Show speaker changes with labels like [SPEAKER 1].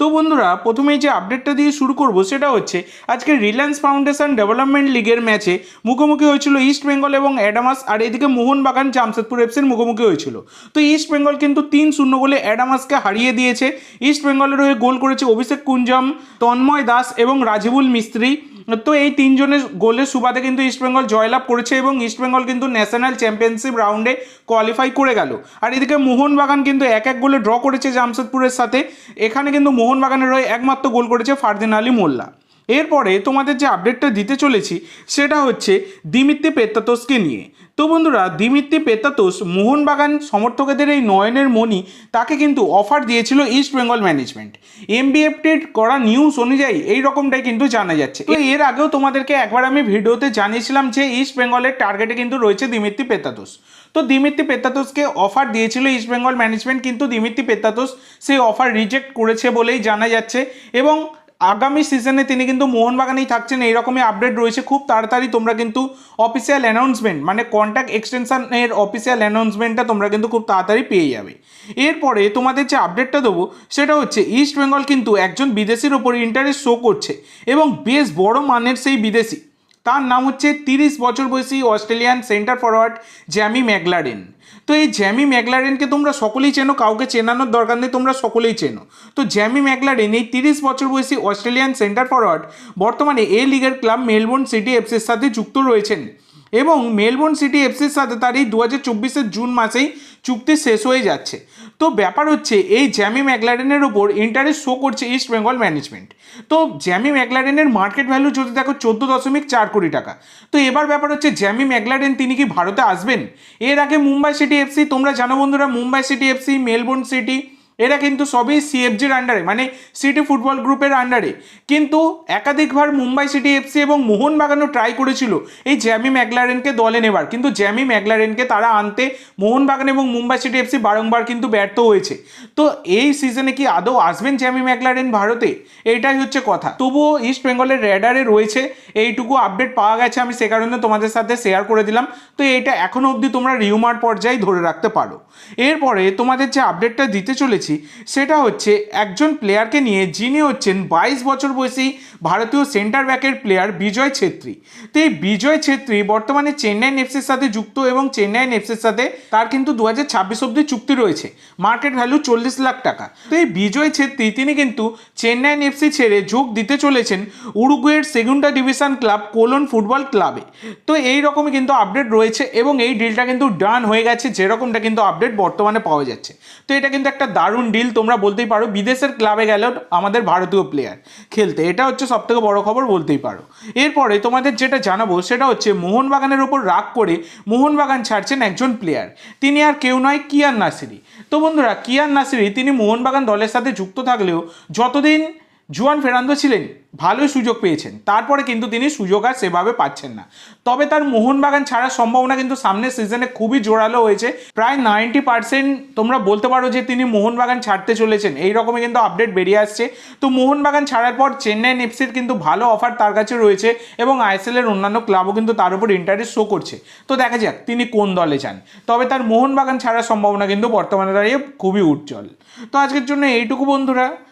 [SPEAKER 1] তো বন্ধুরা, প্রথমেই যে আপডেটটা দিয়ে শুরু করব সেটা হচ্ছে, আজকে রিলায়েন্স ফাউন্ডেশন ডেভেলপমেন্ট লিগের ম্যাচে মুখোমুখি হয়েছিল ইস্ট বেঙ্গল এবং অ্যাডামাস আর এদিকে মোহনবাগান জামশেদপুর এফসির মুখোমুখি হয়েছিল। তো ইস্ট বেঙ্গল কিন্তু তিন শূন্য গোলে অ্যাডামাসকে হারিয়ে দিয়েছে। ইস্ট বেঙ্গলের হয়ে গোল করেছে অভিষেক কুঞ্জম, তন্ময় দাস এবং রাজিবুল মিস্ত্রি। তো এই তিনজনের গোলের সুবাদে কিন্তু ইস্টবেঙ্গল জয়লাভ করেছে এবং ইস্টবেঙ্গল কিন্তু ন্যাশনাল চ্যাম্পিয়নশিপ রাউন্ডে কোয়ালিফাই করে গেল। আর এদিকে মোহনবাগান কিন্তু এক এক গোলে ড্র করেছে জামশেদপুরের সাথে। এখানে কিন্তু মোহনবাগানের হয়ে একমাত্র গোল করেছে ফারদিন আলী মোল্লা। এরপরে তোমাদের যে আপডেটটা দিতে চলেছি, সেটা হচ্ছে দিমিত্রি পেত্তাতোসকে নিয়ে। তো বন্ধুরা দিমিত্রি পেত্তাতোস মোহনবাগান সমর্থকদের এই নয়নের মণি, তাকে কিন্তু অফার দিয়েছিল ইস্ট বেঙ্গল ম্যানেজমেন্ট এমবিএফটির করা নিউজ অনুযায়ী এই রকমটাই কিন্তু জানা যাচ্ছে। তো এর আগেও তোমাদেরকে একবার আমি ভিডিওতে জানিয়েছিলাম যে ইস্ট বেঙ্গলের টার্গেটে কিন্তু রয়েছে দিমিত্রি পেত্তাতোস তো দিমিত্রি পেত্তাতোসকে অফার দিয়েছিল ইস্ট বেঙ্গল ম্যানেজমেন্ট কিন্তু দিমিত্রি পেত্তাতোস সেই অফার রিজেক্ট করেছে বলেই জানা যাচ্ছে। এবং আগামী সিজনে তিনি কিন্তু মোহনবাগানেই থাকছেন, এইরকমই আপডেট রয়েছে। খুব তাড়াতাড়ি তোমরা কিন্তু অফিসিয়াল অ্যানাউন্সমেন্ট মানে কন্ট্যাক্ট এক্সটেনশনের অফিসিয়াল অ্যানাউন্সমেন্টটা তোমরা কিন্তু খুব তাড়াতাড়ি পেয়ে যাবে। এরপরে তোমাদের যে আপডেটটা দেবো, সেটা হচ্ছে ইস্ট বেঙ্গল কিন্তু একজন বিদেশির ওপর ইন্টারেস্ট শো করছে। এবং বেশ বড় মানের সেই বিদেশি তার নাম হচ্ছে তিরিশ বছর বয়সী Australian centre forward Jamie McLaren তো এই জ্যামি ম্যাগলারেনকে তোমরা সকলেই চেনো, কাউকে চেনানোর দরকার নেই, তোমরা সকলেই চেনো। তো জ্যামি ম্যাগলারেন এই তিরিশ বছর বয়সী অস্ট্রেলিয়ান সেন্টার ফরওয়ার্ড বর্তমানে এ লিগের ক্লাব মেলবোর্ন সিটি এফসির সাথে যুক্ত রয়েছেন। এবং মেলবোর্ন সিটি এফসির সাথে তার এই দু হাজার চব্বিশের জুন মাসেই চুক্তি শেষ হয়ে যাচ্ছে। তো ব্যাপার হচ্ছে, এই জ্যামি ম্যাকলারেনের ওপর ইন্টারেস্ট শো করছে ইস্ট বেঙ্গল ম্যানেজমেন্ট। তো জ্যামি ম্যাকলারেনের মার্কেট ভ্যালু যদি দেখো চোদ্দ দশমিক চার কোটি টাকা। তো এবার ব্যাপার হচ্ছে, জ্যামি ম্যাকলারেন তিনি কি ভারতে আসবেন? এর আগে মুম্বাই সিটি এফসি, তোমরা জানো বন্ধুরা, Mumbai city FC, Melbourne city এরা কিন্তু সবই সিএফজির আন্ডারে মানে সিটি ফুটবল গ্রুপের আন্ডারে কিন্তু একাধিকবার মুম্বাই সিটি এফসি এবং মোহনবাগানও ট্রাই করেছিল এই জ্যামি ম্যাকলারেনকে দলে নেবার। কিন্তু জ্যামি ম্যাকলারেনকে তারা আনতে মোহনবাগান এবং মুম্বাই সিটি এফসি বারংবার কিন্তু ব্যর্থ হয়েছে। তো এই সিজনে কি আদৌ আসবেন জ্যামি ম্যাকলারেন ভারতে? এটাই হচ্ছে কথা। তবুও ইস্ট বেঙ্গলের র্যাডারে রয়েছে। এইটুকু আপডেট পাওয়া গেছে আমি সে কারণে তোমাদের সাথে শেয়ার করে দিলাম। তো এইটা এখনও অবধি তোমরা রিউমার পর্যায়ে ধরে রাখতে পারো। এরপরে তোমাদের যে আপডেটটা দিতে চলেছি সেটা হচ্ছে একজন প্লেয়ারকে নিয়ে যিনি হচ্ছেন বাইশ বছর বয়সী ভারতীয় সেন্টার ব্যাকের প্লেয়ার বিজয় ছেত্রী। তো এই বিজয় ছেত্রী বর্তমানে চেন্নাই এফসির সাথে যুক্ত এবং চেন্নাই এফসির সাথে তার কিন্তু দু হাজার ছাব্বিশ অব্দি চুক্তি রয়েছে। মার্কেট ভ্যালু চল্লিশ লাখ টাকা। তো এই বিজয় ছেত্রী, তিনি কিন্তু চেন্নাই এফসি ছেড়ে যোগ দিতে চলেছেন উরুগুয়ের Segunda division club Colon football ক্লাবে তো এই রকমই কিন্তু আপডেট রয়েছে এবং এই ডিলটা কিন্তু ডান হয়ে গেছে, যেরকমটা কিন্তু আপডেট বর্তমানে পাওয়া যাচ্ছে। তো এটা কিন্তু একটা দারুণ ডিল তোমরা বলতেই পারো, বিদেশের ক্লাবে গেলেও আমাদের ভারতীয় প্লেয়ার খেলতে। এটা হচ্ছে সবথেকে বড় খবর বলতেই পারো। এরপরে তোমাদের যেটা জানাব, সেটা হচ্ছে মোহনবাগানের ওপর রাগ করে মোহনবাগান ছাড়ছেন একজন প্লেয়ার তিনি আর কেউ নয়, কিয়ান নাসিরি। তো বন্ধুরা, কিয়ান নাসিরি, তিনি মোহনবাগান দলের সাথে যুক্ত থাকলেও যতদিন জুয়ান ফেরান্দো ছিলেন, ভালোই সুযোগ পেয়েছেন। তারপরে কিন্তু তিনি সুযোগ আর সেভাবে পাচ্ছেন না। তবে তার মোহনবাগান ছাড়ার সম্ভাবনা কিন্তু সামনের সিজনে খুবই জোরালো হয়েছে। প্রায় নাইনটি পার্সেন্ট তোমরা বলতে পারো যে তিনি মোহনবাগান ছাড়তে চলেছেন। এই রকমই কিন্তু আপডেট বেরিয়ে আসছে। তো মোহনবাগান ছাড়ার পর চেন্নাই এফসির কিন্তু ভালো অফার তার কাছে রয়েছে এবং আইএসএল এর অন্যান্য ক্লাবও কিন্তু তার উপর ইন্টারেস্ট শো করছে। তো দেখা যাক তিনি কোন দলে যান। তবে তার মোহনবাগান ছাড়ার সম্ভাবনা কিন্তু বর্তমানে দাঁড়িয়ে খুবই উজ্জ্বল। তো আজকের জন্য এইটুকু বন্ধুরা।